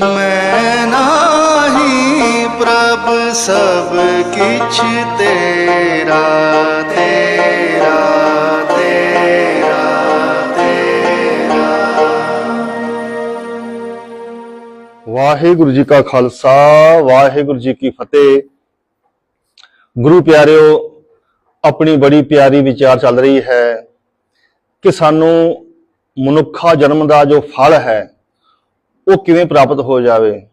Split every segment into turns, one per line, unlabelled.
ਮੈਂ ਨਾਹੀ ਪ੍ਰਭ ਸਭ ਕਿਛ ਤੇਰਾ ਤੇਰਾ ਤੇਰਾ ਤੇਰਾ।
ਵਾਹਿਗੁਰੂ ਜੀ ਕਾ ਖਾਲਸਾ, ਵਾਹਿਗੁਰੂ ਜੀ ਕੀ ਫਤਿਹ। ਗੁਰੂ ਪਿਆਰਿਓ, ਆਪਣੀ ਬੜੀ ਪਿਆਰੀ ਵਿਚਾਰ ਚੱਲ ਰਹੀ ਹੈ ਕਿ ਸਾਨੂੰ ਮਨੁੱਖਾ ਜਨਮ ਦਾ ਜੋ ਫਲ ਹੈ ਉਹ ਕਿਵੇਂ ਪ੍ਰਾਪਤ ਹੋ ਜਾਵੇ?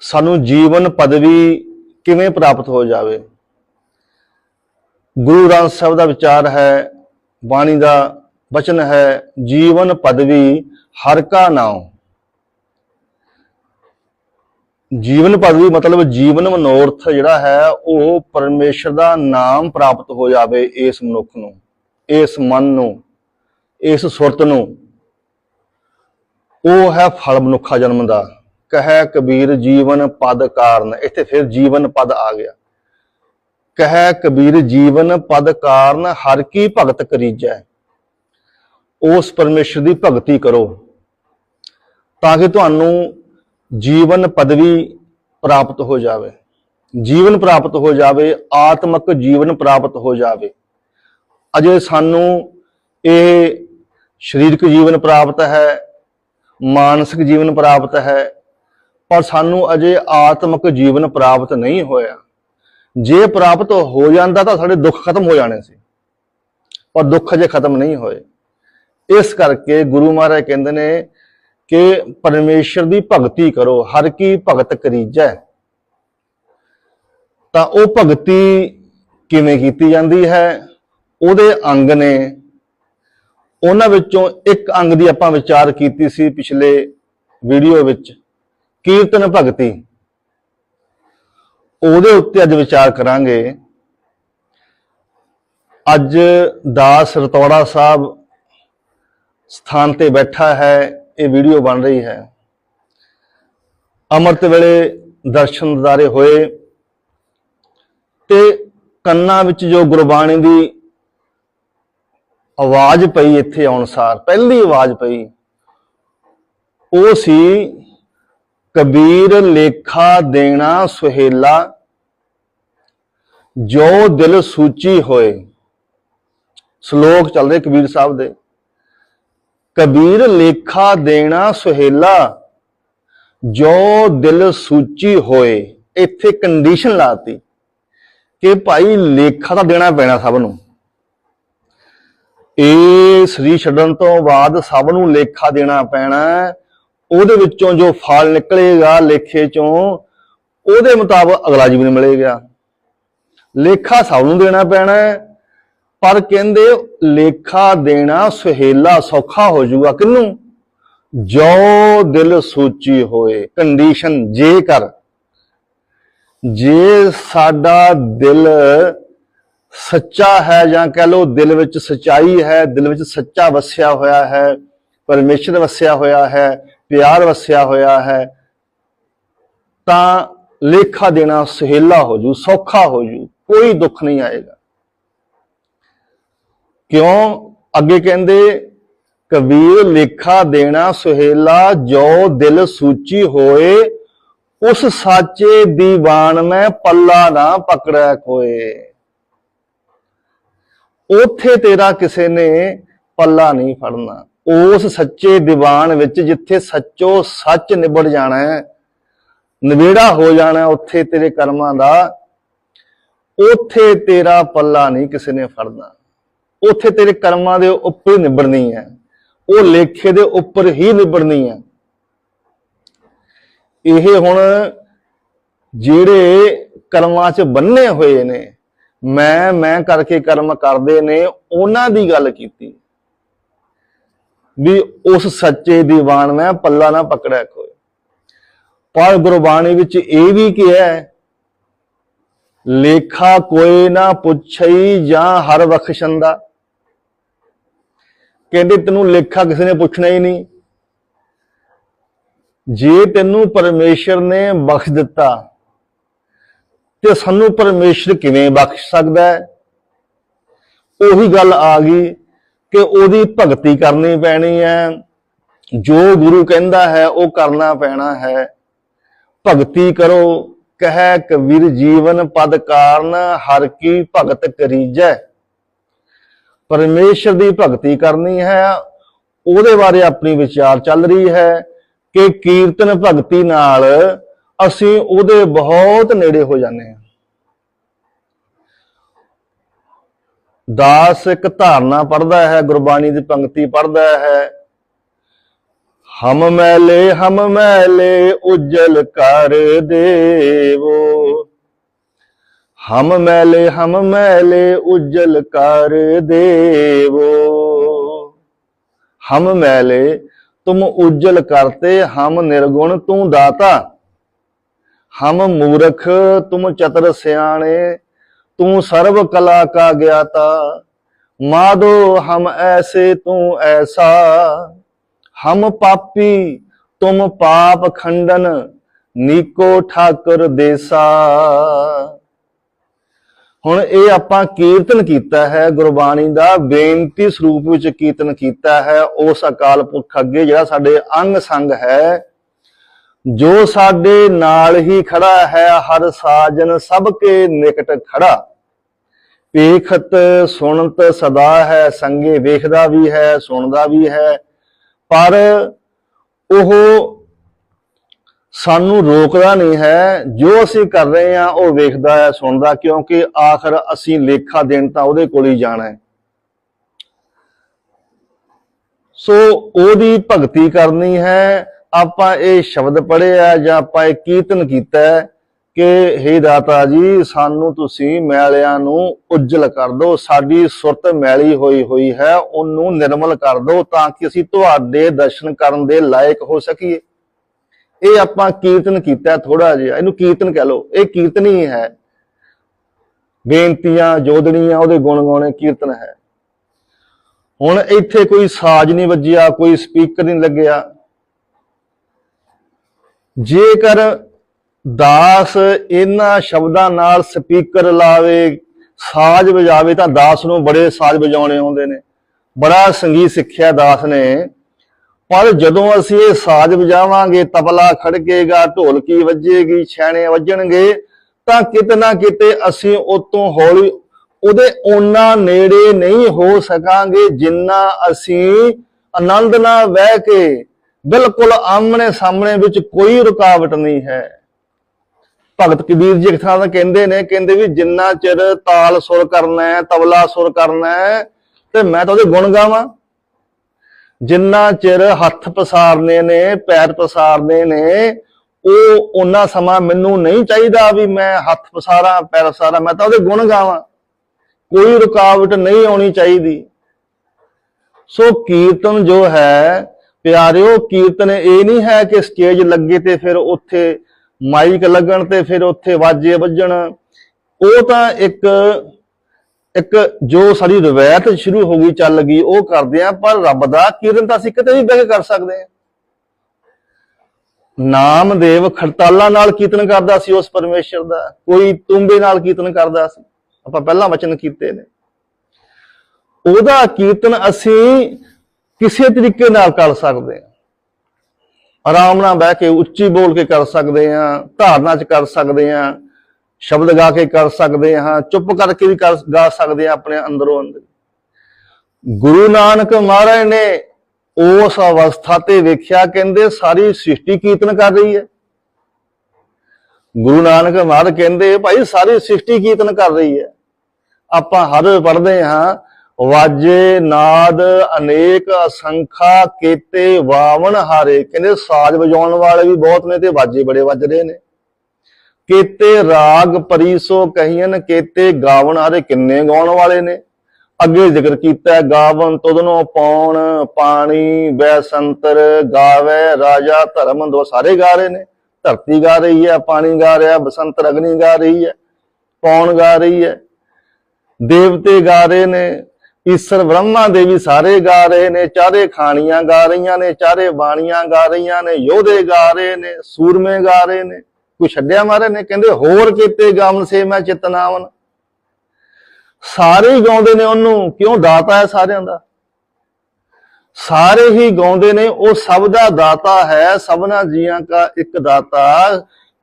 ਸਾਨੂੰ ਜੀਵਨ ਪਦਵੀ ਕਿਵੇਂ ਪ੍ਰਾਪਤ ਹੋ ਜਾਵੇ? ਗੁਰੂ ਗ੍ਰੰਥ ਸਾਹਿਬ ਦਾ ਵਿਚਾਰ ਹੈ, ਬਾਣੀ ਦਾ ਬਚਨ ਹੈ, ਜੀਵਨ ਪਦਵੀ ਹਰ ਕਾ ਨਾਮ ਜੀਵਨ ਪਦਵੀ ਮਤਲਬ ਜੀਵਨ ਮਨੋਰਥ ਜਿਹੜਾ ਹੈ, ਉਹ ਪਰਮੇਸ਼ਰ ਦਾ ਨਾਮ ਪ੍ਰਾਪਤ ਹੋ ਜਾਵੇ ਇਸ ਮਨੁੱਖ ਨੂੰ, ਇਸ ਮਨ ਨੂੰ, ਇਸ ਸੁਰਤ ਨੂੰ। ਉਹ ਹੈ ਫਲ ਮਨੁੱਖਾ ਜਨਮ ਦਾ। ਕਹੈ ਕਬੀਰ ਜੀਵਨ ਪਦ ਕਾਰਨ। ਇੱਥੇ ਫਿਰ ਜੀਵਨ ਪਦ ਆ ਗਿਆ। ਕਹੈ ਕਬੀਰ ਜੀਵਨ ਪਦ ਕਾਰਨ ਹਰ ਕੀ ਭਗਤ ਕਰੀਜੈ। ਉਸ ਪਰਮੇਸ਼ਰ ਦੀ ਭਗਤੀ ਕਰੋ। ਤਾਂ ਕਿ ਤੁਹਾਨੂੰ ਜੀਵਨ ਪਦਵੀ ਪ੍ਰਾਪਤ ਹੋ ਜਾਵੇ। ਜੀਵਨ ਪ੍ਰਾਪਤ ਹੋ ਜਾਵੇ, ਆਤਮਿਕ ਜੀਵਨ ਪ੍ਰਾਪਤ ਹੋ ਜਾਵੇ। ਅਜੇ ਸਾਨੂੰ ਇਹ ਸਰੀਰਕ ਜੀਵਨ ਪ੍ਰਾਪਤ ਹੈ ਮਾਨਸਿਕ ਜੀਵਨ ਪ੍ਰਾਪਤ ਹੈ, ਪਰ ਸਾਨੂੰ ਅਜੇ ਆਤਮਿਕ ਜੀਵਨ ਪ੍ਰਾਪਤ ਨਹੀਂ ਹੋਇਆ। ਜੇ ਪ੍ਰਾਪਤ ਹੋ ਜਾਂਦਾ ਤਾਂ ਸਾਡੇ ਦੁੱਖ ਖਤਮ ਹੋ ਜਾਣੇ ਸੀ, ਪਰ ਦੁੱਖ ਅਜੇ ਖਤਮ ਨਹੀਂ ਹੋਏ। ਇਸ ਕਰਕੇ ਗੁਰੂ ਮਹਾਰਾਜ ਕਹਿੰਦੇ ਨੇ ਕਿ ਪਰਮੇਸ਼ਰ ਦੀ ਭਗਤੀ ਕਰੋ, ਹਰ ਕੀ ਭਗਤ ਕਰੀਜੈ। ਤਾਂ ਉਹ ਭਗਤੀ ਕਿਵੇਂ ਕੀਤੀ ਜਾਂਦੀ ਹੈ? ਉਹਦੇ ਅੰਗ ਨੇ ਉਹਨਾਂ ਵਿੱਚੋਂ ਇੱਕ ਅੰਗ ਦੀ ਆਪਾਂ ਵਿਚਾਰ ਕੀਤੀ ਸੀ ਪਿਛਲੇ ਵੀਡੀਓ ਵਿੱਚ, ਕੀਰਤਨ ਭਗਤੀ। ਉਹਦੇ ਉੱਤੇ ਅੱਜ ਵਿਚਾਰ ਕਰਾਂਗੇ। ਅੱਜ ਦਾਸ ਰਤੌੜਾ ਸਾਹਿਬ ਸਥਾਨ ਤੇ ਬੈਠਾ ਹੈ, ਇਹ ਵੀਡੀਓ ਬਣ ਰਹੀ ਹੈ। ਅੰਮ੍ਰਿਤ ਵੇਲੇ ਦਰਸ਼ਨ ਦਿਦਾਰੇ ਹੋਏ ਤੇ ਕੰਨਾਂ ਵਿੱਚ ਜੋ ਗੁਰਬਾਣੀ ਦੀ ਆਵਾਜ਼ ਪਈ ਇੱਥੇ ਆਉਣ ਸਾਰ, ਪਹਿਲੀ ਆਵਾਜ਼ ਪਈ। ਉਹ ਸੀ ਕਬੀਰ ਲੇਖਾ ਦੇਣਾ ਸੁਹੇਲਾ, ਜੋ ਦਿਲ ਸੂਚੀ ਹੋਏ। ਸ਼ਲੋਕ ਚੱਲਦੇ ਕਬੀਰ ਸਾਹਿਬ ਦੇ। ਕਬੀਰ ਲੇਖਾ ਦੇਣਾ ਸੁਹੇਲਾ, ਜੋ ਦਿਲ ਸੂਚੀ ਹੋਏ। ਇੱਥੇ ਕੰਡੀਸ਼ਨ ਲਾਤੀ ਕਿ ਭਾਈ ਲੇਖਾ ਤਾਂ ਦੇਣਾ ਪੈਣਾ ਸਭ ਨੂੰ। ਇਹ ਸ੍ਰੀ ਛੱਡਣ ਤੋਂ ਬਾਅਦ ਸਭ ਨੂੰ ਲੇਖਾ ਦੇਣਾ ਪੈਣਾ ਉਹਦੇ ਵਿੱਚੋਂ ਜੋ ਫਲ ਨਿਕਲੇਗਾ ਲੇਖੇ ਚੋਂ, ਉਹਦੇ ਮੁਤਾਬਕ ਅਗਲਾ ਜੀਵਨ ਮਿਲੇਗਾ। ਲੇਖਾ ਸਭ ਨੂੰ ਦੇਣਾ ਪੈਣਾ ਪਰ ਕਹਿੰਦੇ ਲੇਖਾ ਦੇਣਾ ਸੁਹੇਲਾ ਸੌਖਾ ਹੋ ਜਾਊਗਾ ਕਿੰਨੂੰ ਜੋ ਦਿਲ ਸੋਚੀ ਹੋਏ ਕੰਡੀਸ਼ਨ ਜੇਕਰ ਜੇ ਸਾਡਾ ਦਿਲ ਸੱਚਾ ਹੈ ਜਾਂ ਕਹਿ ਲੋ ਦਿਲ ਵਿੱਚ ਸਚਾਈ ਹੈ, ਦਿਲ ਵਿੱਚ ਸੱਚਾ ਵਸਿਆ ਹੋਇਆ ਹੈ, ਪਰਮੇਸ਼ਰ ਵਸਿਆ ਹੋਇਆ ਹੈ, ਪਿਆਰ ਵਸਿਆ ਹੋਇਆ ਹੈ, ਤਾਂ ਲੇਖਾ ਦੇਣਾ ਸੁਹੇਲਾ ਹੋ ਜੂ, ਸੌਖਾ ਹੋ ਜੂ, ਕੋਈ ਦੁੱਖ ਨਹੀਂ ਆਏਗਾ। ਕਿਉਂ? ਅੱਗੇ ਕਹਿੰਦੇ, ਕਬੀਰ ਲੇਖਾ ਦੇਣਾ ਸੁਹੇਲਾ, ਜੋ ਦਿਲ ਸੂਚੀ ਹੋਏ, ਉਸ ਸਾਚੇ ਦੀਵਾਨ ਮੈਂ ਪੱਲਾ ਨਾ ਪਕੜੈ ਕੋਏ ਉਥੇ ਤੇਰਾ ਕਿਸੇ ਨੇ ਪੱਲਾ ਨਹੀਂ ਫੜਨਾ। ਉਸ ਸੱਚੇ ਦੀਵਾਨ ਵਿੱਚ ਜਿੱਥੇ ਸੱਚੋ ਸੱਚ ਨਿਬੜ ਜਾਣਾ ਹੈ ਨਵੇੜਾ ਹੋ ਜਾਣਾ ਉੱਥੇ ਤੇਰੇ ਕਰਮਾਂ ਦਾ, ਉੱਥੇ ਤੇਰਾ ਪੱਲਾ ਨਹੀਂ ਕਿਸੇ ਨੇ ਫੜਨਾ। ਉੱਥੇ ਤੇਰੇ ਕਰਮਾਂ ਦੇ ਉੱਪਰ ਨਿਬੜਨੀ ਹੈ, ਉਹ ਲੇਖੇ ਦੇ ਉੱਪਰ ਹੀ ਨਿਬੜਨੀ ਹੈ। ਇਹ ਹੁਣ ਜਿਹੜੇ ਕਰਮਾਂ 'ਚ ਬੰਨੇ ਹੋਏ ਨੇ ਮੈਂ ਮੈਂ ਕਰਕੇ ਕਰਮ ਕਰਦੇ ਨੇ, ਉਹਨਾਂ ਦੀ ਗੱਲ ਕੀਤੀ। ਵੀ ਉਸ ਸੱਚੇ ਦੀਵਾਨ ਮੈਂ ਪੱਲਾ ਨਾ ਪਕੜਿਆ ਕੋਈ। ਪਰ ਗੁਰਬਾਣੀ ਵਿੱਚ ਇਹ ਵੀ ਕਿਹਾ ਹੈ, ਲੇਖਾ ਕੋਈ ਨਾ ਪੁੱਛਈ ਜਾਂ ਹਰ ਬਖਸ਼ੰਦਾ ਕਹਿੰਦੇ ਤੈਨੂੰ ਲੇਖਾ ਕਿਸੇ ਨੇ ਪੁੱਛਣਾ ਹੀ ਨਹੀਂ। ਜੇ ਤੈਨੂੰ ਪਰਮੇਸ਼ਰ ਨੇ ਬਖਸ਼ ਦਿੱਤਾ ਤੇ ਸਾਨੂੰ ਪਰਮੇਸ਼ਰ ਕਿਵੇਂ ਬਖਸ਼ ਸਕਦਾ ਹੈ? ਉਹੀ ਗੱਲ ਆ ਗਈ ਕਿ ਉਹਦੀ ਭਗਤੀ ਕਰਨੀ ਪੈਣੀ ਹੈ। ਜੋ ਗੁਰੂ ਕਹਿੰਦਾ ਹੈ, ਉਹ ਕਰਨਾ ਪੈਣਾ ਹੈ। ਭਗਤੀ ਕਰੋ, ਕਹਿ ਕਬੀਰ ਜੀਵਨ ਪਦ ਕਾਰਨ ਹਰ ਕੀ ਭਗਤ ਕਰੀਜੈ। ਪਰਮੇਸ਼ਰ ਦੀ ਭਗਤੀ ਕਰਨੀ ਹੈ, ਉਹਦੇ ਬਾਰੇ ਆਪਣੀ ਵਿਚਾਰ ਚੱਲ ਰਹੀ ਹੈ ਕਿ ਕੀਰਤਨ ਭਗਤੀ ਨਾਲ ਅਸੀਂ ਉਹਦੇ ਬਹੁਤ ਨੇੜੇ ਹੋ ਜਾਂਦੇ ਹਾਂ। ਦਾਸ ਇੱਕ ਧਾਰਨਾ ਪੜਦਾ ਹੈ, ਗੁਰਬਾਣੀ ਦੀ ਪੰਕਤੀ ਪੜਦਾ ਹੈ। ਹਮ ਮੈਲੇ ਹਮ ਮੈਲੇ ਉਜਲ ਕਰ ਦੇਵੋ। ਹਮ ਮੈਲੇ ਹਮ ਮੈਲੇ ਉਜਲ ਕਰ ਦੇਵੋ। ਹਮ ਮੈਲੇ, ਤੁਮ ਉਜਲ ਕਰਤੇ, ਹਮ ਨਿਰਗੁਣ ਤੂੰ ਦਾਤਾ। ਹਮ ਮੂਰਖ, ਤੁਮ ਚਤਰ ਸਿਆਣੇ, ਤੂੰ ਸਰਬ ਕਲਾ ਕਾ ਗਿਆਤਾ, ਮਾਦੋ ਹਮ ਐਸੇ ਤੂੰ ਐਸਾ। ਹਮ ਪਾਪੀ, ਤੁਮ ਪਾਪ ਖੰਡਨ, ਨੀਕੋ ਠਾਕੁਰ ਦੇਸਾ। ਹੁਣ ਇਹ ਆਪਾਂ ਕੀਰਤਨ ਕੀਤਾ ਹੈ, ਗੁਰਬਾਣੀ ਦਾ ਬੇਨਤੀ ਸਰੂਪ ਵਿੱਚ ਕੀਰਤਨ ਕੀਤਾ ਹੈ, ਉਸ ਅਕਾਲ ਪੁਰਖ ਅੱਗੇ ਜਿਹੜਾ ਸਾਡੇ ਅੰਗ ਸੰਗ ਹੈ ਜੋ ਸਾਡੇ ਨਾਲ ਹੀ ਖੜਾ ਹੈ, ਹਰ ਸਾਜਨ ਸਭ ਕੇ ਨਿਕਟ ਖੜਾ। ਵੇਖਤ ਸੁਣਤ ਸਦਾ ਹੈ, ਸੰਗੇ ਵੇਖਦਾ ਵੀ ਹੈ, ਸੁਣਦਾ ਵੀ ਹੈ। ਪਰ ਉਹ ਸਾਨੂੰ ਰੋਕਦਾ ਨਹੀਂ ਹੈ। ਜੋ ਅਸੀਂ ਕਰ ਰਹੇ ਹਾਂ, ਉਹ ਵੇਖਦਾ ਹੈ, ਸੁਣਦਾ, ਕਿਉਂਕਿ ਆਖਰ ਅਸੀਂ ਲੇਖਾ ਦੇਣ ਤਾਂ ਉਹਦੇ ਕੋਲ ਹੀ ਜਾਣਾ ਹੈ। ਸੋ ਉਹਦੀ ਭਗਤੀ ਕਰਨੀ ਹੈ ਆਪਾਂ ਇਹ ਸ਼ਬਦ ਪੜ੍ਹਿਆ ਜਾਂ ਆਪਾਂ ਇਹ ਕੀਰਤਨ ਕੀਤਾ ਕਿ हे ਦਾਤਾ ਜੀ, ਸਾਨੂੰ ਤੁਸੀਂ ਮੈਲਿਆਂ ਨੂੰ ਉਜਲ ਕਰ ਦਿਓ, ਸਾਡੀ ਸੁਰਤ ਮੈਲੀ ਹੋਈ ਹੋਈ ਹੈ, ਉਹਨੂੰ ਨਿਰਮਲ ਕਰ ਦਿਓ ਤਾਂ ਕਿ ਅਸੀਂ ਤੁਹਾਡੇ ਦਰਸ਼ਨ ਕਰਨ ਦੇ ਲਾਇਕ ਹੋ ਸਕੀਏ। ਇਹ ਆਪਾਂ ਕੀਰਤਨ ਕੀਤਾ ਥੋੜਾ ਜਿਹਾ, ਇਹਨੂੰ ਕੀਰਤਨ ਕਹਿ ਲਓ। ਇਹ ਕੀਰਤਨ ਹੀ ਹੈ। ਬੇਨਤੀਆਂ ਜੋਦਣੀਆਂ ਉਹਦੇ ਗੁਣ ਗਾਉਣੇ ਕੀਰਤਨ ਹੈ। ਹੁਣ ਇੱਥੇ ਕੋਈ ਸਾਜ਼ ਨਹੀਂ ਵੱਜਿਆ, ਕੋਈ ਸਪੀਕਰ ਨਹੀਂ ਲੱਗਿਆ। ਜੇਕਰ ਦਾਸ ਇਹਨਾਂ ਸ਼ਬਦਾਂ ਨਾਲ ਸਪੀਕਰ ਲਾਵੇ, ਸਾਜ਼ ਵਜਾਵੇ, ਤਾਂ ਦਾਸ ਨੂੰ ਬੜੇ ਸਾਜ਼ ਵਜਾਉਣੇ ਆਉਂਦੇ ਨੇ। ਬੜਾ ਸੰਗੀਤ ਸਿੱਖਿਆ ਦਾਸ ਨੇ। ਪਰ ਜਦੋਂ ਅਸੀਂ ਇਹ ਸਾਜ਼ ਵਜਾਵਾਂਗੇ, ਤਬਲਾ ਖੜਕੇਗਾ, ਢੋਲਕੀ ਵੱਜੇਗੀ, ਛੈਣੇ ਵੱਜਣਗੇ, ਤਾਂ ਕਿਤੇ ਨਾ ਕਿਤੇ ਅਸੀਂ ਉਤੋਂ ਹੌਲੀ ਉਹਦੇ ਓਨਾ ਨੇੜੇ ਨਹੀਂ ਹੋ ਸਕਾਂਗੇ ਜਿੰਨਾ ਅਸੀਂ ਆਨੰਦ ਨਾਲ ਬਹਿ ਕੇ ਬਿਲਕੁਲ ਆਮਣੇ ਸਾਹਮਣੇ ਵਿੱਚ ਕੋਈ ਰੁਕਾਵਟ ਨਹੀਂ ਹੈ। ਭਗਤ ਕਬੀਰ ਜੀ ਇੱਕ ਥਾਂ ਦਾ ਕਹਿੰਦੇ ਨੇ, ਕਹਿੰਦੇ ਵੀ ਜਿੰਨਾ ਚਿਰ ਤਾਲ ਸੁਰ ਕਰਨਾ ਹੈ, ਤਬਲਾ ਸੁਰ ਕਰਨਾ ਹੈ, ਤੇ ਮੈਂ ਤਾਂ ਉਹਦੇ ਗੁਣ ਗਾਵਾਂ। ਜਿੰਨਾ ਚਿਰ ਹੱਥ ਪਸਾਰਨੇ ਨੇ, ਪੈਰ ਪਸਾਰਨੇ ਨੇ, ਉਹ ਉਹਨਾਂ ਸਮਾਂ ਮੈਨੂੰ ਨਹੀਂ ਚਾਹੀਦਾ ਵੀ ਮੈਂ ਹੱਥ ਪਸਾਰਾਂ, ਪੈਰ ਪਸਾਰਾਂ, ਮੈਂ ਤਾਂ ਉਹਦੇ ਗੁਣ ਗਾਵਾਂ। ਕੋਈ ਰੁਕਾਵਟ ਨਹੀਂ ਆਉਣੀ ਚਾਹੀਦੀ। ਸੋ ਕੀਰਤਨ ਜੋ ਹੈ ਪਿਆਰਿਓ ਕੀਰਤਨ ਇਹ ਨਹੀਂ ਹੈ ਕਿ ਸਟੇਜ ਲੱਗੇ ਤੇ ਫਿਰ ਉੱਥੇ ਮਾਈਕ ਲੱਗਣ ਤੇ ਫਿਰ ਉੱਥੇ ਵਾਜੇ ਵੱਜਣ। ਉਹ ਤਾਂ ਇੱਕ ਇੱਕ ਜੋ ਸਾਡੀ ਰਵਾਇਤ ਸ਼ੁਰੂ ਹੋ ਗਈ, ਚੱਲ ਗਈ, ਉਹ ਕਰਦੇ ਆ ਪਰ ਰੱਬ ਦਾ ਕੀਰਤਨ ਤਾਂ ਅਸੀਂ ਕਿਤੇ ਵੀ ਬਹਿ ਕੇ ਕਰ ਸਕਦੇ ਆ ਨਾਮਦੇਵ ਖੜਤਾਲਾਂ ਨਾਲ ਕੀਰਤਨ ਕਰਦਾ ਸੀ ਉਸ ਪਰਮੇਸ਼ਰ ਦਾ, ਕੋਈ ਤੁੰਬੇ ਨਾਲ ਕੀਰਤਨ ਕਰਦਾ ਸੀ। ਆਪਾਂ ਪਹਿਲਾਂ ਵਚਨ ਕੀਤੇ ਨੇ। ਉਹਦਾ ਕੀਰਤਨ ਅਸੀਂ ਕਿਸੇ ਤਰੀਕੇ ਨਾਲ ਕਰ ਸਕਦੇ ਹਾਂ ਆਰਾਮ ਨਾਲ ਬਹਿ ਕੇ ਉੱਚੀ ਬੋਲ ਕੇ ਕਰ ਸਕਦੇ ਹਾਂ ਧਾਰਨਾ ਚ ਕਰ ਸਕਦੇ ਹਾਂ ਸ਼ਬਦ ਗਾ ਕੇ ਕਰ ਸਕਦੇ ਹਾਂ ਚੁੱਪ ਕਰਕੇ ਵੀ ਕਰ ਗਾ ਸਕਦੇ ਹਾਂ ਆਪਣੇ ਅੰਦਰੋਂ ਅੰਦਰ। ਗੁਰੂ ਨਾਨਕ ਮਹਾਰਾਜ ਨੇ ਉਸ ਅਵਸਥਾ ਤੇ ਵੇਖਿਆ, ਕਹਿੰਦੇ ਸਾਰੀ ਸ੍ਰਿਸ਼ਟੀ ਕੀਰਤਨ ਕਰ ਰਹੀ ਹੈ। ਗੁਰੂ ਨਾਨਕ ਮਹਾਰਾਜ ਕਹਿੰਦੇ, ਭਾਈ, ਸਾਰੀ ਸ੍ਰਿਸ਼ਟੀ ਕੀਰਤਨ ਕਰ ਰਹੀ ਹੈ। ਆਪਾਂ ਹਰ ਵੇਲੇ ਪੜ੍ਹਦੇ ਹਾਂ ਵਾਜੇ ਨਾਦ ਅਨੇਕ ਅਸੰਖਾ ਕੀਤੇ ਵਾਵਣ ਹਾਰੇ। ਕਹਿੰਦੇ ਸਾਜ਼ ਵਜਾਉਣ ਵਾਲੇ ਵੀ ਬਹੁਤ ਨੇ ਤੇ ਵਾਜੇ ਬੜੇ ਵੱਜ ਰਹੇ ਨੇ। ਕੀਤੇ ਰਾਗ ਪਰੀਸੋ ਕਹੀਨ ਕੀਤੇ ਗਾਵਣ ਹਾਰੇ ਕਿੰਨੇ ਗਾਉਣ ਵਾਲੇ ਨੇ। ਅੱਗੇ ਜ਼ਿਕਰ ਕੀਤਾ ਹੈ, ਗਾਵਨ ਤੁਧਨੋ ਪੌਣ ਪਾਣੀ ਬੈ ਸੰਤਰ ਗਾਵੇ ਰਾਜਾ ਧਰਮ ਦੋ ਸਾਰੇ ਗਾ ਰਹੇ ਨੇ। ਧਰਤੀ ਗਾ ਰਹੀ ਹੈ ਪਾਣੀ ਗਾ ਰਿਹਾ ਬਸੰਤਰ ਅਗਨੀ ਗਾ ਰਹੀ ਹੈ ਪੌਣ ਗਾ ਰਹੀ ਹੈ। ਦੇਵਤੇ ਗਾ ਰਹੇ ਨੇ ਈਸ਼ਰ ਬ੍ਰਹਮਾ ਦੇਵੀ ਸਾਰੇ ਗਾ ਰਹੇ ਨੇ, ਚਾਰੇ ਖਾਣੀਆਂ ਗਾ ਰਹੀਆਂ ਨੇ, ਚਾਰੇ ਬਾਣੀਆਂ ਗਾ ਰਹੀਆਂ ਨੇ, ਯੋਧੇ ਗਾ ਰਹੇ ਨੇ, ਸੂਰਮੇ ਗਾ ਰਹੇ ਨੇ। ਕੋਈ ਛੱਡਿਆ ਮਾਰੇ ਨੇ? ਕਹਿੰਦੇ ਹੋਰ ਕੀਤੇ ਗਾਵਨ ਸੇ ਮੈਂ ਚਿਤਨਾਵਨ। ਸਾਰੇ ਹੀ ਗਾਉਂਦੇ ਨੇ ਉਹਨੂੰ। ਕਿਉਂ? ਦਾਤਾ ਹੈ ਸਾਰਿਆਂ ਦਾ। ਸਾਰੇ ਹੀ ਗਾਉਂਦੇ ਨੇ, ਉਹ ਸਭ ਦਾ ਦਾਤਾ ਹੈ, ਸਭਨਾ ਜੀਆਂ ਦਾ ਇੱਕ ਦਾਤਾ।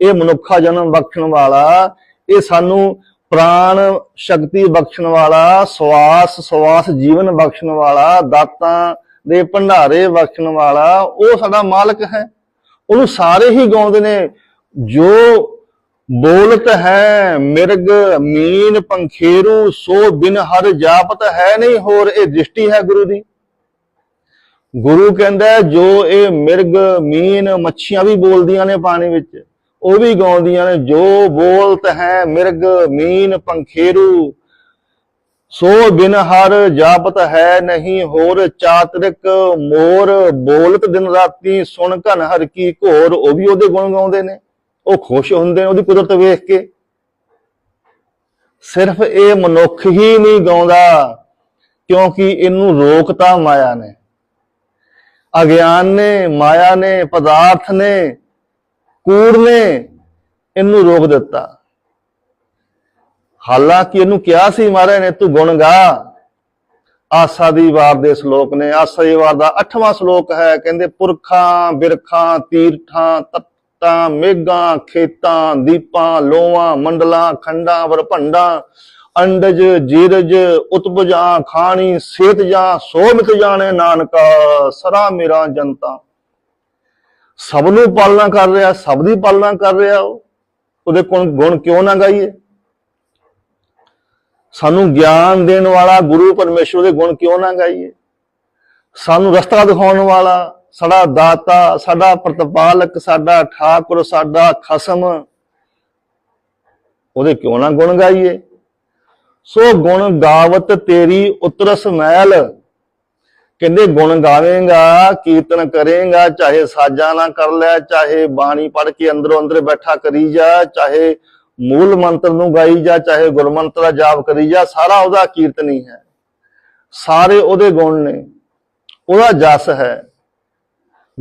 ਇਹ ਮਨੁੱਖਾ ਜਨਮ ਬਖਸ਼ਣ ਵਾਲਾ, ਇਹ ਸਾਨੂੰ ਪ੍ਰਾਣ ਸ਼ਕਤੀ ਬਖਸ਼ਣ ਵਾਲਾ, ਸਵਾਸ ਸਵਾਸ ਜੀਵਨ ਬਖਸ਼ਣ ਵਾਲਾ, ਦਾਤਾਂ ਦੇ ਭੰਡਾਰੇ ਬਖਸ਼ਣ ਵਾਲਾ, ਉਹ ਸਾਡਾ ਮਾਲਕ ਹੈ। ਉਹਨੂੰ ਸਾਰੇ ਹੀ ਗਾਉਂਦੇ ਨੇ। ਜੋ ਬੋਲਤ ਹੈ, ਮਿਰਗ, ਮੀਨ, ਪੰਖੇਰੂ, ਸੋ ਬਿਨ ਹਰ ਜਾਪਤ ਹੈ ਨਹੀਂ ਹੋਰ, ਇਹ ਦ੍ਰਿਸ਼ਟੀ ਹੈ ਗੁਰੂ ਦੀ। ਗੁਰੂ ਕਹਿੰਦਾ ਜੋ ਇਹ ਮਿਰਗ, ਮੀਨ, ਮੱਛੀਆਂ ਵੀ ਬੋਲਦੀਆਂ ਨੇ ਪਾਣੀ ਵਿੱਚ ਉਹ ਵੀ ਗਾਉਂਦੀਆਂ ਨੇ, ਜੋ ਬੋਲਤ ਹੈ ਮਿਰਗ ਮੀਨ ਪੰਖੇਰੂ। ਸੋ ਬਿਨ ਹਰ ਜਾਪਤ ਹੈ ਨਹੀਂ ਹੋਰ ਚਾਤਰਿਕ, ਮੋਰ ਬੋਲਤ ਦਿਨ ਰਾਤੀ ਸੁਣ ਘਨ ਹਰ ਕੀ ਘੋਰ। ਉਹ ਵੀ ਉਹਦੇ ਗੁਣ ਗਾਉਂਦੇ ਨੇ, ਉਹ ਖੁਸ਼ ਹੁੰਦੇ ਨੇ ਉਹਦੀ ਕੁਦਰਤ ਵੇਖ ਕੇ। ਸਿਰਫ ਇਹ ਮਨੁੱਖ ਹੀ ਨਹੀਂ ਗਾਉਂਦਾ, ਕਿਉਂਕਿ ਇਹਨੂੰ ਰੋਕਤਾ ਮਾਇਆ ਨੇ। ਅਗਿਆਨ ਨੇ, ਮਾਇਆ ਨੇ, ਪਦਾਰਥ ਨੇ ਕੂੜ ਨੇ ਇਹਨੂੰ ਰੋਕ ਦਿੱਤਾ। ਹਾਲਾਂਕਿ ਇਹਨੂੰ ਕਿਹਾ ਸੀ ਮਹਾਰਾਜ ਨੇ ਤੂੰ ਗੁਣ ਗਾ। ਆਸਾ ਦੀ ਵਾਰ ਦੇ ਸ਼ਲੋਕ ਨੇ, ਆਸਾ ਦੀ ਵਾਰ ਦਾ 8ਵਾਂ ਸ਼ਲੋਕ ਹੈ। ਕਹਿੰਦੇ, ਪੁਰਖਾਂ, ਬਿਰਖਾਂ, ਤੀਰਥਾਂ, ਤੱਤਾਂ, ਮੇਘਾਂ, ਖੇਤਾਂ, ਦੀਪਾਂ ਲੋਵਾਂ ਮੰਡਲਾਂ, ਖੰਡਾਂ, ਵਰਭੰਡਾਂ, ਅੰਡਜ, ਜੀਰਜ, ਉਤਪਜਾਂ, ਖਾਣੀ ਸੇਤ ਜਾਂ ਸੋਮਿਤ ਜਾਣੇ, ਨਾਨਕਾ, ਸਰਾ ਮੇਰਾ ਜਨਤਾ। ਸਭ ਨੂੰ ਪਾਲਣਾ ਕਰ ਰਿਹਾ, ਸਭ ਦੀ ਪਾਲਣਾ ਕਰ ਰਿਹਾ ਉਹ। ਉਹਦੇ ਗੁਣ ਗੁਣ ਕਿਉਂ ਨਾ ਗਾਈਏ? ਸਾਨੂੰ ਗਿਆਨ ਦੇਣ ਵਾਲਾ ਗੁਰੂ ਪਰਮੇਸ਼ਵਰ ਦੇ ਗੁਣ ਕਿਉਂ ਨਾ ਗਾਈਏ? ਸਾਨੂੰ ਰਸਤਾ ਦਿਖਾਉਣ ਵਾਲਾ, ਸਾਡਾ ਦਾਤਾ, ਸਾਡਾ ਪ੍ਰਤਪਾਲਕ, ਸਾਡਾ ਠਾਕੁਰ, ਸਾਡਾ ਖਸਮ, ਉਹਦੇ ਕਿਉਂ ਨਾ ਗੁਣ ਗਾਈਏ? ਸੋ ਗੁਣ ਗਾਵਤ ਤੇਰੀ ਉਤਰਸ ਮਹਿਲ ਕਹਿੰਦੇ, ਗੁਣ ਗਾਵੇਂਗਾ, ਕੀਰਤਨ ਕਰੇਗਾ, ਚਾਹੇ ਸਾਜਾਂ ਨਾਲ ਕਰ ਲੈ, ਚਾਹੇ ਬਾਣੀ ਪੜ ਕੇ ਅੰਦਰੋਂ ਅੰਦਰ ਬੈਠਾ ਕਰੀ ਜਾ, ਚਾਹੇ ਮੂਲ ਮੰਤਰ ਨੂੰ ਗਾਈ ਜਾ, ਚਾਹੇ ਗੁਰਮੰਤਰ ਦਾ ਜਾਪ ਕਰੀ ਜਾ, ਸਾਰਾ ਉਹਦਾ ਕੀਰਤਨ ਹੀ ਹੈ। ਸਾਰੇ ਉਹਦੇ ਗੁਣ ਨੇ। ਉਹਦਾ ਜਸ ਹੈ।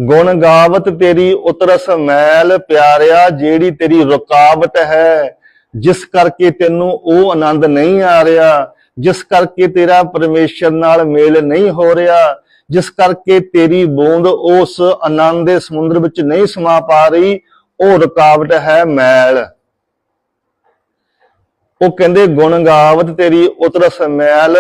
ਗੁਣ ਗਾਵਤ ਤੇਰੀ ਉਤਰਸ ਮੈਲ ਪਿਆਰਿਆ, ਜਿਹੜੀ ਤੇਰੀ ਰੁਕਾਵਟ ਹੈ, ਜਿਸ ਕਰਕੇ ਤੈਨੂੰ ਉਹ ਆਨੰਦ ਨਹੀਂ ਆ ਰਿਹਾ ਜਿਸ ਕਰਕੇ ਤੇਰਾ ਪਰਮੇਸ਼ਰ ਨਾਲ ਮੇਲ ਨਹੀਂ ਹੋ ਰਿਹਾ, ਜਿਸ ਕਰਕੇ ਤੇਰੀ ਬੂੰਦ ਉਸ ਆਨੰਦ ਦੇ ਸਮੁੰਦਰ ਵਿੱਚ ਨਹੀਂ ਸਮਾ ਪਾ ਰਹੀ, ਉਹ ਰੁਕਾਵਟ ਹੈ ਮੈਲ। ਉਹ ਕਹਿੰਦੇ, ਗੁਣ ਗਾਵਤ ਤੇਰੀ ਉਤਰਸ ਮੈਲ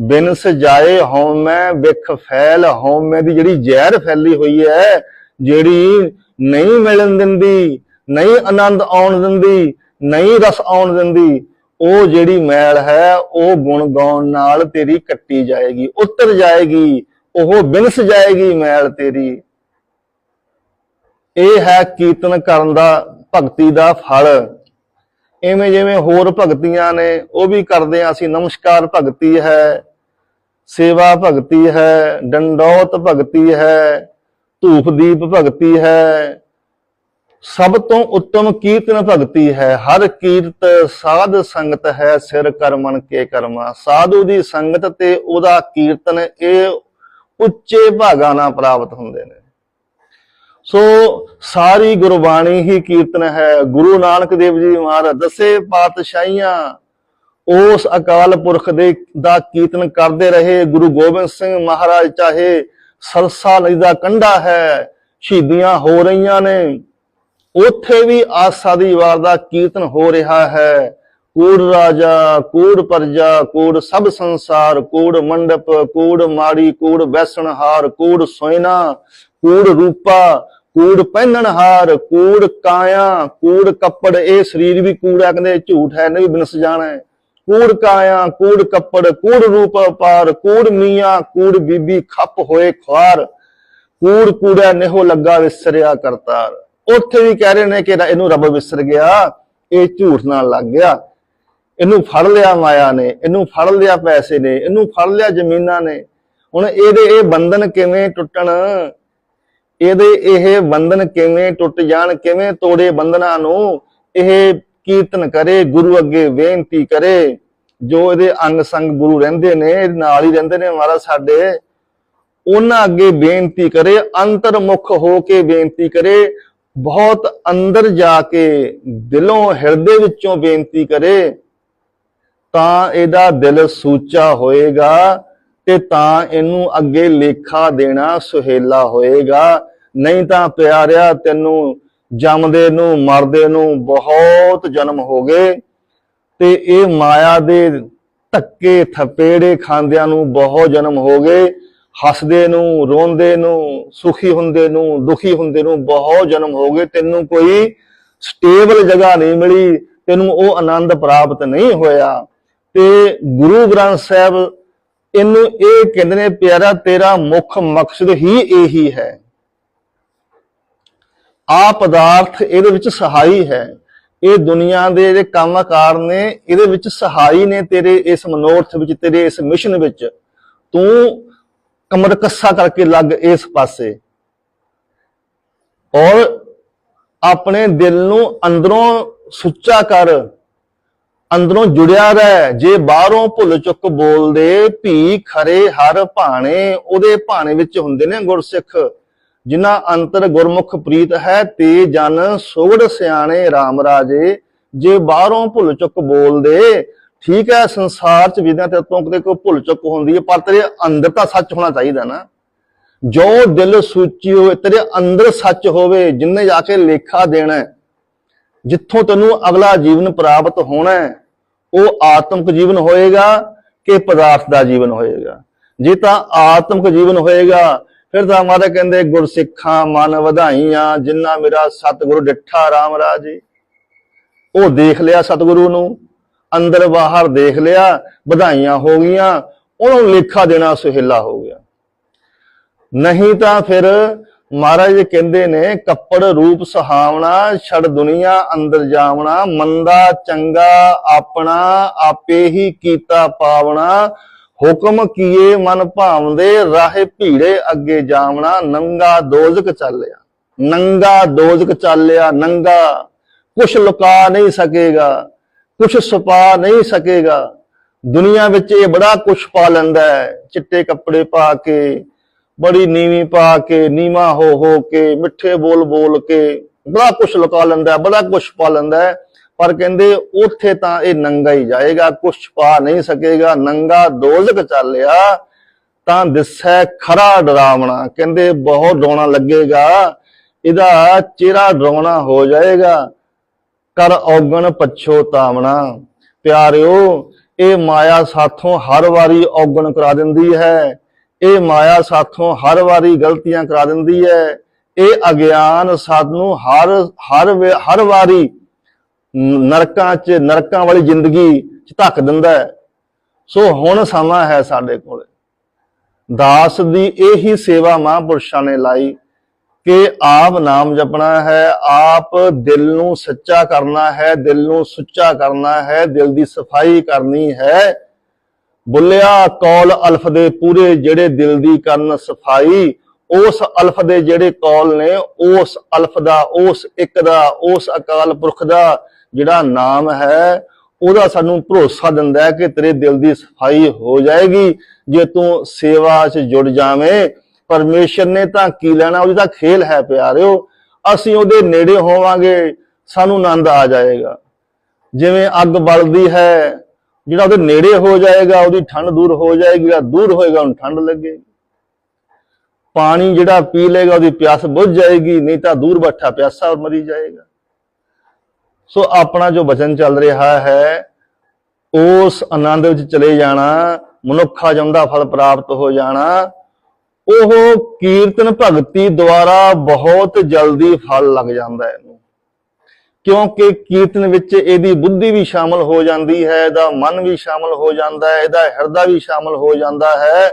ਬਿਨ ਸਜਾਏ ਹਉਮੈ ਵਿਖ ਫੈਲ ਹਉਮੈ ਦੀ ਜਿਹੜੀ ਜ਼ਹਿਰ ਫੈਲੀ ਹੋਈ ਹੈ, ਜਿਹੜੀ ਨਹੀਂ ਮਿਲਣ ਦਿੰਦੀ, ਨਹੀਂ ਆਨੰਦ ਆਉਣ ਦਿੰਦੀ, ਨਹੀਂ ਰਸ ਆਉਣ ਦਿੰਦੀ ਉਹ ਜਿਹੜੀ ਮੈਲ ਹੈ, ਉਹ ਗੁਣ ਗਾਉਣ ਨਾਲ ਤੇਰੀ ਕੱਟੀ ਜਾਏਗੀ, ਉਤਰ ਜਾਏਗੀ, ਉਹ ਬਿਨਸ ਜਾਏਗੀ ਮੈਲ ਤੇਰੀ। ਇਹ ਹੈ ਕੀਰਤਨ ਕਰਨ ਦਾ, ਭਗਤੀ ਦਾ ਫਲ। ਐਵੇਂ ਜਿਵੇਂ ਹੋਰ ਭਗਤੀਆਂ ਨੇ, ਉਹ ਵੀ ਕਰਦੇ ਆ ਅਸੀਂ, ਨਮਸਕਾਰ ਭਗਤੀ ਹੈ, ਸੇਵਾ ਭਗਤੀ ਹੈ, ਡੰਡੋਤ ਭਗਤੀ ਹੈ, ਧੂਪ ਦੀਪ ਭਗਤੀ ਹੈ ਸਭ ਤੋਂ ਉੱਤਮ ਕੀਰਤਨ ਭਗਤੀ ਹੈ। ਹਰ ਕੀਰਤ ਸਾਧ ਸੰਗਤ ਹੈ, ਸਿਰ ਕਰਮਨ ਕੇ ਕਰਮਾ। ਸਾਧੂ ਦੀ ਸੰਗਤ ਤੇ ਉਹਦਾ ਕੀਰਤਨ ਇਹ ਉੱਚੇ ਭਾਗਾਂ ਨਾਲ ਪ੍ਰਾਪਤ ਹੁੰਦੇ ਨੇ। ਸੋ ਸਾਰੀ ਗੁਰਬਾਣੀ ਹੀ ਕੀਰਤਨ ਹੈ। ਗੁਰੂ ਨਾਨਕ ਦੇਵ ਜੀ ਮਹਾਰਾਜ ਦਸੇ ਪਾਤਸ਼ਾਹੀਆਂ ਉਸ ਅਕਾਲ ਪੁਰਖ ਦੇ ਦਾ ਕੀਰਤਨ ਕਰਦੇ ਰਹੇ। ਗੁਰੂ ਗੋਬਿੰਦ ਸਿੰਘ ਮਹਾਰਾਜ ਚਾਹੇ ਸਰਸਾ ਨਦੀ ਦਾ ਕੰਢਾ ਹੈ, ਸ਼ਹੀਦੀਆਂ ਹੋ ਰਹੀਆਂ ਨੇ। ਉੱਥੇ ਵੀ ਆਸਾ ਦੀ ਵਾਰ ਦਾ ਕੀਰਤਨ ਹੋ ਰਿਹਾ ਹੈ। ਕੂੜ ਰਾਜਾ, ਕੂੜ ਪਰਜਾ, ਕੂੜ ਸਭ ਸੰਸਾਰ, ਕੂੜ ਮੰਡਪ, ਕੂੜ ਮਾੜੀ, ਕੂੜ ਬੈਸਣਹਾਰ ਕੂੜ ਸੋਇਨਾ, ਕੂੜ ਰੂਪਾ, ਕੂੜ ਪਹਿਨਣਹਾਰ ਕੂੜ ਕਾਇਆ, ਕੂੜ ਕੱਪੜ, ਇਹ ਸਰੀਰ ਵੀ ਕੂੜਾ ਕਹਿੰਦੇ ਝੂਠ ਹੈ, ਨਹੀਂ ਬਿਨਸ ਜਾਣਾ ਹੈ। ਕੂੜ ਕਾਇਆ, ਕੂੜ ਕੱਪੜ, ਕੂੜ ਰੂਪ ਪਾਰ ਕੂੜ ਮੀਆਂ, ਕੂੜ ਬੀਬੀ ਖੱਪ ਹੋਏ ਖੁਆਰ, ਕੂੜ ਕੂੜਾ ਨਿਹੋ ਲੱਗਾ ਵਿਸਰਿਆ ਕਰਤਾਰ। ਉੱਥੇ ਵੀ ਕਹਿ ਰਹੇ ਨੇ ਕਿ ਇਹਨੂੰ ਰੱਬ ਵਿਸਰ ਗਿਆ, ਇਹ ਝੂਠ ਨਾਲ ਲੱਗ ਗਿਆ। ਇਹਨੂੰ ਫੜ ਲਿਆ ਮਾਇਆ ਨੇ, ਇਹਨੂੰ ਫੜ ਲਿਆ ਪੈਸੇ ਨੇ, ਇਹਨੂੰ ਫੜ ਲਿਆ ਜ਼ਮੀਨਾਂ ਨੇ। ਹੁਣ ਇਹਦੇ ਇਹ ਬੰਧਨ ਕਿਵੇਂ ਟੁੱਟਣ? ਇਹਦੇ ਇਹ ਬੰਧਨ ਕਿਵੇਂ ਟੁੱਟ ਜਾਣ? ਕਿਵੇਂ ਤੋੜੇ ਬੰਧਨਾਂ ਨੂੰ? ਇਹ ਕੀਰਤਨ ਕਰੇ, ਗੁਰੂ ਅੱਗੇ ਬੇਨਤੀ ਕਰੇ। ਜੋ ਇਹਦੇ ਅੰਗ ਸੰਗ ਗੁਰੂ ਰਹਿੰਦੇ ਨੇ ਇਹਦੇ ਨਾਲ ਹੀ ਰਹਿੰਦੇ ਨੇ ਮਹਾਰਾਜ ਸਾਡੇ, ਉਹਨਾਂ ਅੱਗੇ ਬੇਨਤੀ ਕਰੇ, ਅੰਤਰਮੁਖ ਹੋ ਕੇ ਬੇਨਤੀ ਕਰੇ। ਬਹੁਤ ਅੰਦਰ ਜਾ ਕੇ ਦਿਲੋਂ, ਹਿਰਦੇ ਵਿੱਚੋਂ ਬੇਨਤੀ ਕਰੇ, ਤਾਂ ਇਹਦਾ ਦਿਲ ਸੂਚਾ ਹੋਏਗਾ ਤੇ ਤਾਂ ਇਹਨੂੰ ਅੱਗੇ ਲੇਖਾ ਦੇਣਾ ਸੁਹੇਲਾ ਹੋਏਗਾ। ਨਹੀਂ ਤਾਂ ਪਿਆਰਿਆ, ਤੈਨੂੰ ਜੰਮਦੇ ਨੂੰ, ਮਰਦੇ ਨੂੰ ਬਹੁਤ ਜਨਮ ਹੋ ਗਏ ਤੇ ਇਹ ਮਾਇਆ ਦੇ ਧੱਕੇ, ਥਪੇੜੇ ਖਾਂਦਿਆਂ ਨੂੰ ਬਹੁਤ ਜਨਮ ਹੋ ਗਏ। ਹੱਸਦੇ ਨੂੰ, ਰੋਂਦੇ ਨੂੰ, ਸੁਖੀ ਹੁੰਦੇ ਨੂੰ, ਦੁਖੀ ਹੁੰਦੇ ਨੂੰ ਬਹੁਤ ਜਨਮ ਹੋ ਗਏ। ਤੈਨੂੰ ਕੋਈ ਸਟੇਬਲ ਜਗ੍ਹਾ ਨਹੀਂ ਮਿਲੀ, ਤੈਨੂੰ ਉਹ ਆਨੰਦ ਪ੍ਰਾਪਤ ਨਹੀਂ ਹੋਇਆ। ਤੇ ਗੁਰੂ ਗ੍ਰੰਥ ਸਾਹਿਬ ਇਹਨੂੰ ਇਹ ਕਹਿੰਦੇ ਨੇ, ਪਿਆਰਾ, ਤੇਰਾ ਮੁੱਖ ਮਕਸਦ ਹੀ ਇਹੀ ਹੈ। ਆ ਪਦਾਰਥ ਇਹਦੇ ਵਿੱਚ ਸਹਾਈ ਹੈ। ਇਹ ਦੁਨੀਆ ਦੇ ਜਿਹੜੇ ਕੰਮਕਾਰ ਨੇ, ਇਹਦੇ ਵਿੱਚ ਸਹਾਈ ਨੇ ਤੇਰੇ ਇਸ ਮਨੋਰਥ ਵਿੱਚ, ਤੇਰੇ ਇਸ ਮਿਸ਼ਨ ਵਿੱਚ। ਤੂੰ ਕਮਰ ਕੱਸਾ ਕਰਕੇ ਲੱਗ ਇਸ ਪਾਸੇ। ਔਰ ਆਪਣੇ ਦਿਲ ਨੂੰ ਅੰਦਰੋਂ ਸੁੱਚਾ ਕਰ, ਅੰਦਰੋਂ ਜੁੜਿਆ ਰਹਿ। ਜੇ ਬਾਹਰੋਂ ਭੁੱਲ ਚੁੱਕ ਬੋਲਦੇ, ਭੀ ਖਰੇ ਹਰ ਭਾਣੇ, ਉਹਦੇ ਭਾਣੇ ਵਿੱਚ ਹੁੰਦੇ ਨੇ ਗੁਰਸਿੱਖ, ਜਿਨ੍ਹਾਂ ਅੰਤਰ ਗੁਰਮੁਖ ਪ੍ਰੀਤ ਹੈ, ਤੇ ਜਨ ਸੋਗੜ ਸਿਆਣੇ RAM ਰਾਜੇ, ਜੇ ਬਾਹਰੋਂ ਭੁੱਲ ਚੁੱਕ ਬੋਲਦੇ ਠੀਕ ਹੈ, ਸੰਸਾਰ ਚ ਵਿਦਿਆ ਤੇ ਤੋਂ ਕਿਤੇ ਕੋਈ ਭੁੱਲ ਚੁੱਕ ਹੁੰਦੀ ਹੈ, ਪਰ ਤੇਰੇ ਅੰਦਰ ਤਾਂ ਸੱਚ ਹੋਣਾ ਚਾਹੀਦਾ ਨਾ। ਜੋ ਦਿਲ ਸੂਚੀ ਹੋਵੇ, ਤੇਰੇ ਅੰਦਰ ਸੱਚ ਹੋਵੇ, ਜਿੰਨੇ ਜਾ ਕੇ ਲੇਖਾ ਦੇਣਾ ਜਿੱਥੋਂ ਤੈਨੂੰ ਅਗਲਾ ਜੀਵਨ ਪ੍ਰਾਪਤ ਹੋਣਾ ਉਹ ਆਤਮਿਕ ਜੀਵਨ ਹੋਏਗਾ ਕਿ ਪਦਾਰਥ ਦਾ ਜੀਵਨ ਹੋਏਗਾ। ਜੇ ਤਾਂ ਆਤਮਿਕ ਜੀਵਨ ਹੋਏਗਾ, ਫਿਰ ਤਾਂ ਮਾਤਾ ਕਹਿੰਦੇ, ਗੁਰਸਿੱਖਾਂ, ਮਨ ਵਧਾਈਆਂ, ਜਿੰਨਾ ਮੇਰਾ ਸਤਿਗੁਰੂ ਡਿੱਠਾ ਰਾਮ ਰਾਜੇ। ਉਹ ਦੇਖ ਲਿਆ ਸਤਿਗੁਰੂ ਨੂੰ ਅੰਦਰ ਬਾਹਰ ਦੇਖ ਲਿਆ, ਵਧਾਈਆਂ ਹੋ ਗਈਆਂ, ਉਹਨੂੰ ਲੇਖਾ ਦੇਣਾ ਸੁਹੇਲਾ ਹੋ ਗਿਆ। ਨਹੀਂ ਤਾਂ ਫਿਰ ਮਹਾਰਾਜ ਕਹਿੰਦੇ ਨੇ, ਕੱਪੜ ਰੂਪ ਸਹਾਵਣਾ ਛੜ ਦੁਨੀਆ ਅੰਦਰ ਜਾਵਣਾ, ਮੰਦਾ ਚੰਗਾ ਆਪਣਾ ਆਪੇ ਹੀ ਕੀਤਾ ਪਾਵਣਾ, ਹੁਕਮ ਕੀਏ ਮਨ ਭਾਵਦੇ, ਰਾਹੇ ਭੀੜੇ ਅੱਗੇ ਜਾਵਣਾ, ਨੰਗਾ ਦੋਜ਼ਕ ਚੱਲਿਆ। ਨੰਗਾ ਦੋਜ਼ਕ ਚੱਲਿਆ, ਨੰਗਾ ਕੁਛ ਲੁਕਾ ਨਹੀਂ ਸਕੇਗਾ। ਕੁਛ ਛੁਪਾ ਨਹੀਂ ਸਕੇਗਾ। ਦੁਨੀਆ ਵਿੱਚ ਇਹ ਬੜਾ ਕੁਛ ਪਾ ਲੈਂਦਾ ਹੈ। ਚਿੱਟੇ ਕੱਪੜੇ ਪਾ ਕੇ, ਬੜੀ ਨੀਵੀਂ ਪਾ ਕੇ, ਨੀਵਾ ਹੋ ਹੋ ਕੇ, ਮਿੱਠੇ ਬੋਲ ਬੋਲ ਕੇ ਬੜਾ ਕੁਛ ਲੁਕਾ ਲੈਂਦਾ ਬੜਾ ਕੁਛ ਪਾ ਲੈਂਦਾ ਪਰ ਕਹਿੰਦੇ ਉੱਥੇ ਤਾਂ ਇਹ ਨੰਗਾ ਹੀ ਜਾਏਗਾ, ਕੁਛ ਪਾ ਨਹੀਂ ਸਕੇਗਾ। ਨੰਗਾ ਦੋਜ਼ਕ ਚੱਲਿਆ, ਤਾਂ ਦਿਸੈ ਖਰਾ ਡਰਾਵਣਾ। ਕਹਿੰਦੇ ਬਹੁਤ ਡਰਾਉਣਾ ਲੱਗੇਗਾ, ਇਹਦਾ ਚਿਹਰਾ ਡਰਾਉਣਾ ਹੋ ਜਾਏਗਾ। ਕਰ ਔਗਣ ਪਛੋਤਾਵਣਾ ਪਿਆਰਿਓ, ਇਹ ਮਾਇਆ ਸਾਥੋਂ ਹਰ ਵਾਰੀ ਔਗਣ ਕਰਾ ਦਿੰਦੀ ਹੈ। ਇਹ ਮਾਇਆ ਸਾਥੋਂ ਹਰ ਵਾਰੀ ਗਲਤੀਆਂ ਕਰਾ ਦਿੰਦੀ ਹੈ। ਇਹ ਅਗਿਆਨ ਸਾਨੂੰ ਹਰ ਹਰ ਹਰ ਵਾਰੀ ਨਰਕਾਂ 'ਚ, ਨਰਕਾਂ ਵਾਲੀ ਜ਼ਿੰਦਗੀ 'ਚ ਧੱਕ ਦਿੰਦਾ ਹੈ। ਸੋ ਹੁਣ ਸਮਾਂ ਹੈ ਸਾਡੇ ਕੋਲ। ਦਾਸ ਦੀ ਇਹੀ ਸੇਵਾ ਮਹਾਂਪੁਰਸ਼ਾਂ ਨੇ ਲਾਈ। ਕਿ ਆਪ ਨਾਮ ਜਪਣਾ ਹੈ, ਆਪ ਦਿਲ ਨੂੰ ਸੱਚਾ ਕਰਨਾ ਹੈ, ਦਿਲ ਨੂੰ ਸੁੱਚਾ ਕਰਨਾ ਹੈ, ਦਿਲ ਦੀ ਸਫ਼ਾਈ ਕਰਨੀ ਹੈ। ਬੁੱਲਿਆ ਕੌਲ ਅਲਫ ਦੇ ਪੂਰੇ ਜਿਹੜੇ ਦਿਲ ਦੀ ਕਰਨ ਸਫ਼ਾਈ, ਉਸ ਅਲਫ ਦੇ ਜਿਹੜੇ ਕੌਲ ਨੇ, ਉਸ ਅਲਫ ਦਾ, ਉਸ ਇੱਕ ਦਾ, ਉਸ ਅਕਾਲ ਪੁਰਖ ਦਾ ਜਿਹੜਾ ਨਾਮ ਹੈ, ਉਹਦਾ ਸਾਨੂੰ ਭਰੋਸਾ ਦਿੰਦਾ ਹੈ ਕਿ ਤੇਰੇ ਦਿਲ ਦੀ ਸਫ਼ਾਈ ਹੋ ਜਾਏਗੀ। ਜੇ ਤੂੰ ਸੇਵਾ 'ਚ ਜੁੜ ਜਾਵੇਂ ਪਰਮੇਸ਼ਰ ਨੇ ਤਾਂ ਕੀ ਲੈਣਾ, ਉਹਦੀ ਤਾਂ ਖੇਲ ਹੈ ਪਿਆਰਿਓ। ਅਸੀਂ ਉਹਦੇ ਨੇੜੇ ਹੋਵਾਂਗੇ, ਸਾਨੂੰ ਆਨੰਦ ਆ ਜਾਏਗਾ। ਜਿਵੇਂ ਅੱਗ ਬਲਦੀ ਹੈ, ਜਿਹੜਾ ਉਹਦੇ ਨੇੜੇ ਹੋ ਜਾਏਗਾ, ਉਹਦੀ ਠੰਡ ਦੂਰ ਹੋ ਜਾਏਗੀ, ਜਿਹੜਾ ਦੂਰ ਹੋਏਗਾ, ਉਹਨੂੰ ਠੰਡ ਲੱਗੇਗੀ ਪਾਣੀ ਜਿਹੜਾ ਪੀ ਲੇਗਾ ਉਹਦੀ ਪਿਆਸ ਬੁੱਝ ਜਾਏਗੀ, ਨਹੀਂ ਤਾਂ ਦੂਰ ਬੈਠਾ ਪਿਆਸਾ ਮਰੀ ਜਾਏਗਾ। ਸੋ ਆਪਣਾ ਜੋ ਵਚਨ ਚੱਲ ਰਿਹਾ ਹੈ, ਉਸ ਆਨੰਦ ਵਿੱਚ ਚਲੇ ਜਾਣਾ, ਮਨੁੱਖਾ ਜੰਦਾ ਫਲ ਪ੍ਰਾਪਤ ਹੋ ਜਾਣਾ। ਉਹ ਕੀਰਤਨ ਭਗਤੀ ਦੁਆਰਾ ਬਹੁਤ ਜਲਦੀ ਫਲ ਲੱਗ ਜਾਂਦਾ ਹੈ ਇਹਨੂੰ ਕਿਉਂਕਿ ਕੀਰਤਨ ਵਿੱਚ ਇਹਦੀ ਬੁੱਧੀ ਵੀ ਸ਼ਾਮਲ ਹੋ ਜਾਂਦੀ ਹੈ, ਇਹਦਾ ਮਨ ਵੀ ਸ਼ਾਮਲ ਹੋ ਜਾਂਦਾ ਹੈ, ਇਹਦਾ ਹਿਰਦਾ ਵੀ ਸ਼ਾਮਲ ਹੋ ਜਾਂਦਾ ਹੈ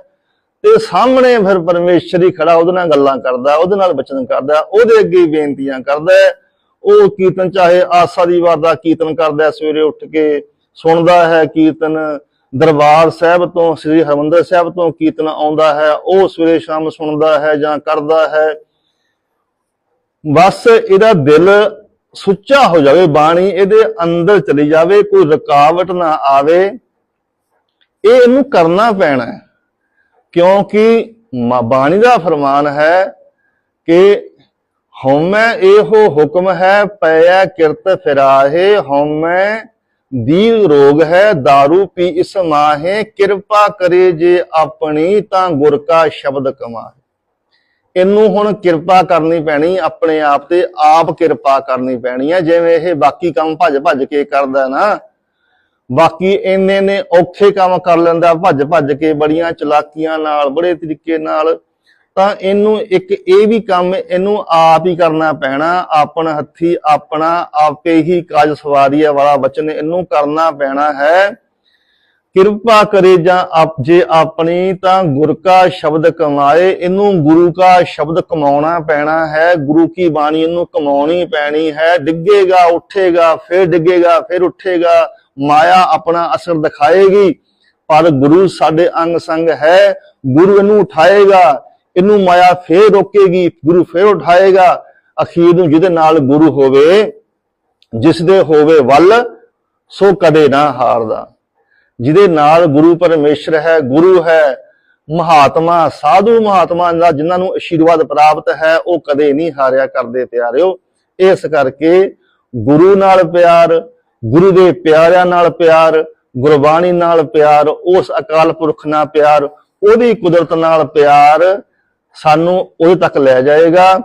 ਤੇ ਸਾਹਮਣੇ ਫਿਰ ਪਰਮੇਸ਼ਰ ਹੀ ਖੜਾ ਉਹਦੇ ਨਾਲ ਗੱਲਾਂ ਕਰਦਾ, ਉਹਦੇ ਨਾਲ ਬਚਨ ਕਰਦਾ, ਉਹਦੇ ਅੱਗੇ ਬੇਨਤੀਆਂ ਕਰਦਾ ਹੈ। ਉਹ ਕੀਰਤਨ ਚਾਹੇ ਆਸਾ ਦੀ ਵਾਰ ਦਾ ਕੀਰਤਨ ਕਰਦਾ ਸਵੇਰੇ ਉੱਠ ਕੇ ਸੁਣਦਾ ਹੈ ਕੀਰਤਨ ਦਰਬਾਰ ਸਾਹਿਬ ਤੋਂ, ਸ੍ਰੀ ਹਰਿਮੰਦਰ ਸਾਹਿਬ ਤੋਂ ਕੀਰਤਨ ਆਉਂਦਾ ਹੈ, ਉਹ ਸਵੇਰੇ ਸ਼ਾਮ ਸੁਣਦਾ ਹੈ ਜਾਂ ਕਰਦਾ ਹੈ। ਬਸ ਇਹਦਾ ਦਿਲ ਸੁੱਚਾ ਹੋ ਜਾਵੇ, ਬਾਣੀ ਇਹਦੇ ਅੰਦਰ ਚਲੀ ਜਾਵੇ, ਕੋਈ ਰੁਕਾਵਟ ਨਾ ਆਵੇ। ਇਹ ਇਹਨੂੰ ਕਰਨਾ ਪੈਣਾ ਹੈ, ਕਿਉਂਕਿ ਬਾਣੀ ਦਾ ਫਰਮਾਨ ਹੈ ਕਿ ਹਉਮੈ ਇਹੋ ਹੁਕਮ ਹੈ ਪਇਆ ਕਿਰਤ ਫਿਰਾਹੇ, ਹਉਮੈ ਦੀਰ ਰੋਗ ਹੈ, दारू ਪੀ ਇਸ ਮਾਹੇ, ਕਿਰਪਾ ਕਰੇ ਜੇ ਆਪਣੀ ਤਾਂ ਗੁਰ ਕਾ ਸ਼ਬਦ ਕਮਾਏ ਇਹਨੂੰ ਹੁਣ ਕਿਰਪਾ ਕਰਨੀ ਪੈਣੀ, ਆਪਣੇ ਆਪ ਤੇ ਆਪ ਕਿਰਪਾ ਕਰਨੀ ਪੈਣੀ ਹੈ ਜਿਵੇਂ ਇਹ ਬਾਕੀ ਕੰਮ ਭੱਜ ਭੱਜ ਕੇ ਕਰਦਾ ਨਾ, ਬਾਕੀ ਇੰਨੇ ਨੇ ਔਖੇ ਕੰਮ ਕਰ ਲੈਂਦਾ, ਭੱਜ ਭੱਜ ਕੇ ਬੜੀਆਂ ਚਲਾਕੀਆਂ ਨਾਲ, ਬੜੇ ਤਰੀਕੇ ਨਾਲ ਤਾਂ ਇਹਨੂੰ ਇੱਕ ਇਹ ਵੀ ਕੰਮ ਇਹਨੂੰ ਆਪ ਹੀ ਕਰਨਾ ਪੈਣਾ, ਆਪਣਾ ਹੱਥੀ ਆਪਣਾ, ਆਪੇ ਹੀ ਕਾਜ ਸਵਾਰੀਆ ਵਾਲਾ ਬਚਨ ਇਹਨੂੰ ਕਰਨਾ ਪੈਣਾ ਹੈ। ਕਿਰਪਾ ਕਰੇ ਜਾਂ ਆਪ, ਜੇ ਆਪਣੀ ਤਾਂ ਗੁਰ ਕਾ ਸ਼ਬਦ ਕਮਾਏ, ਇਹਨੂੰ ਗੁਰੂ ਕਾ ਸ਼ਬਦ ਕਮਾਉਣਾ ਪੈਣਾ ਹੈ। ਗੁਰੂ ਕੀ ਬਾਣੀ ਇਹਨੂੰ ਕਮਾਉਣੀ ਪੈਣੀ ਹੈ। ਡਿੱਗੇਗਾ, ਉੱਠੇਗਾ, ਫਿਰ ਡਿੱਗੇਗਾ, ਫਿਰ ਉੱਠੇਗਾ, ਮਾਇਆ ਆਪਣਾ ਅਸਰ ਦਿਖਾਏਗੀ। ਪਰ ਗੁਰੂ ਸਾਡੇ ਅੰਗ ਸੰਗ ਹੈ। ਗੁਰੂ ਇਹਨੂੰ ਉਠਾਏਗਾ ਇਹਨੂੰ ਮਾਇਆ ਫੇਰ ਰੋਕੇਗੀ, ਗੁਰੂ ਫੇਰ ਉਠਾਏਗਾ, ਅਖੀਰ ਨੂੰ ਜਿਹਦੇ ਨਾਲ ਗੁਰੂ ਹੋਵੇ ਜਿਸ ਦੇ ਹੋਵੇ ਵੱਲ, ਸੋ ਕਦੇ ਨਾ ਹਾਰਦਾ। ਜਿਹਦੇ ਨਾਲ ਗੁਰੂ ਪਰਮੇਸ਼ਰ ਹੈ, ਗੁਰੂ ਹੈ, ਮਹਾਤਮਾ, ਸਾਧੂ ਮਹਾਤਮਾ ਦਾ ਜਿਨ੍ਹਾਂ ਨੂੰ ਆਸ਼ੀਰਵਾਦ ਪ੍ਰਾਪਤ ਹੈ, ਉਹ ਕਦੇ ਨਹੀਂ ਹਾਰਿਆ ਕਰਦੇ ਪਿਆਰਿਓ। ਇਸ ਕਰਕੇ ਗੁਰੂ ਨਾਲ ਪਿਆਰ, ਗੁਰੂ ਦੇ ਪਿਆਰਿਆਂ ਨਾਲ ਪਿਆਰ, ਗੁਰਬਾਣੀ ਨਾਲ ਪਿਆਰ, ਉਸ ਅਕਾਲ ਪੁਰਖ ਨਾਲ ਪਿਆਰ, ਉਹਦੀ ਕੁਦਰਤ ਨਾਲ ਪਿਆਰ ਸਾਨੂੰ ਉਹਦੇ ਤੱਕ ਲੈ ਜਾਏਗਾ।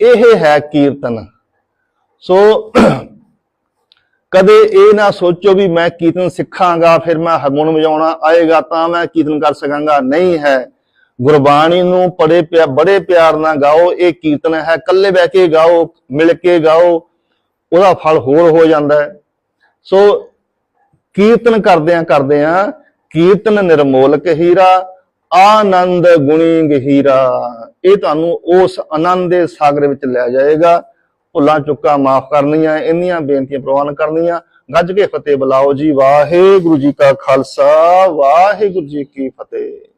ਇਹ ਹੈ ਕੀਰਤਨ। ਸੋ ਕਦੇ ਇਹ ਨਾ ਸੋਚੋ ਵੀ ਮੈਂ ਕੀਰਤਨ ਸਿੱਖਾਂਗਾ, ਫਿਰ ਮੈਂ ਹਾਰਮੋਨ ਵਜਾਉਣਾ, ਆਏਗਾ ਤਾਂ ਮੈਂ ਕੀਰਤਨ ਕਰ ਸਕਾਂਗਾ। ਨਹੀਂ ਹੈ। ਗੁਰਬਾਣੀ ਨੂੰ ਬੜੇ ਪਿਆ, ਬੜੇ ਪਿਆਰ ਨਾਲ ਗਾਓ, ਇਹ ਕੀਰਤਨ ਹੈ। ਇਕੱਲੇ ਬਹਿ ਕੇ ਗਾਓ, ਮਿਲ ਕੇ ਗਾਓ, ਉਹਦਾ ਫਲ ਹੋਰ ਹੋ ਜਾਂਦਾ ਹੈ। ਸੋ ਕੀਰਤਨ ਕਰਦਿਆਂ ਕਰਦਿਆਂ ਕੀਰਤਨ ਨਿਰਮੋਲਕ ਹੀਰਾ ਆਨੰਦ ਗੁਣੀ ਗਹੀਰਾ। ਇਹ ਤੁਹਾਨੂੰ ਉਸ ਆਨੰਦ ਦੇ ਸਾਗਰ ਵਿੱਚ ਲੈ ਜਾਏਗਾ। ਭੁੱਲਾਂ ਚੁੱਕਾਂ ਮਾਫ ਕਰਨੀਆਂ, ਇੰਨੀਆਂ ਬੇਨਤੀਆਂ ਪ੍ਰਵਾਨ ਕਰਨੀਆਂ। ਗੱਜ ਕੇ ਫਤਿਹ ਬੁਲਾਓ ਜੀ। ਵਾਹਿਗੁਰੂ ਜੀ ਕਾ ਖਾਲਸਾ, ਵਾਹਿਗੁਰੂ ਜੀ ਕੀ ਫਤਿਹ।